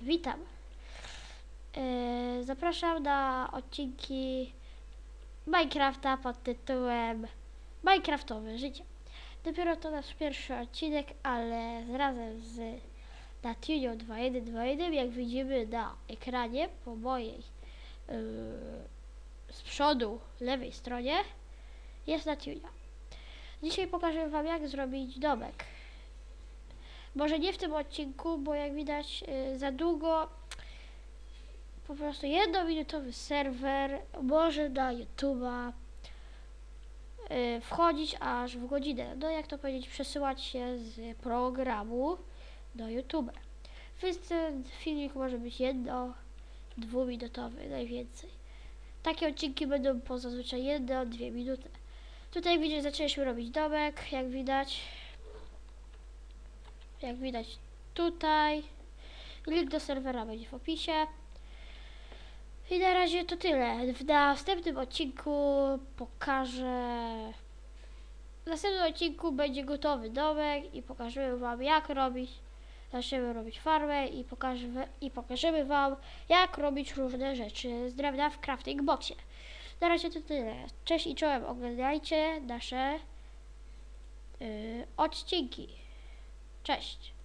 Witam. Yy, zapraszam na odcinki Minecrafta pod tytułem Minecraftowe życie. Dopiero to nasz pierwszy odcinek, ale razem z Natunią 2121, jak widzimy na ekranie po mojej yy, z przodu lewej stronie jest Natunia. Dzisiaj pokażę Wam jak zrobić domek. Może nie w tym odcinku, bo jak widać yy, za długo po prostu jednominutowy serwer może na YouTube'a yy, wchodzić aż w godzinę. No jak to powiedzieć, przesyłać się z programu do YouTube. Więc ten filmik może być jedno, dwuminutowy najwięcej. Takie odcinki będą po zazwyczaj jedno, dwie minuty. Tutaj widzicie, zaczęliśmy robić domek, jak widać. Jak widać tutaj. Link do serwera będzie w opisie. I na razie to tyle. W następnym odcinku pokażę. W następnym odcinku będzie gotowy domek i pokażemy Wam jak robić. Zaczniemy robić farmę i pokażemy, i pokażemy Wam jak robić różne rzeczy z drewna w crafting boxie. Na razie to tyle. Cześć i czołem. Oglądajcie nasze yy, odcinki. Cześć.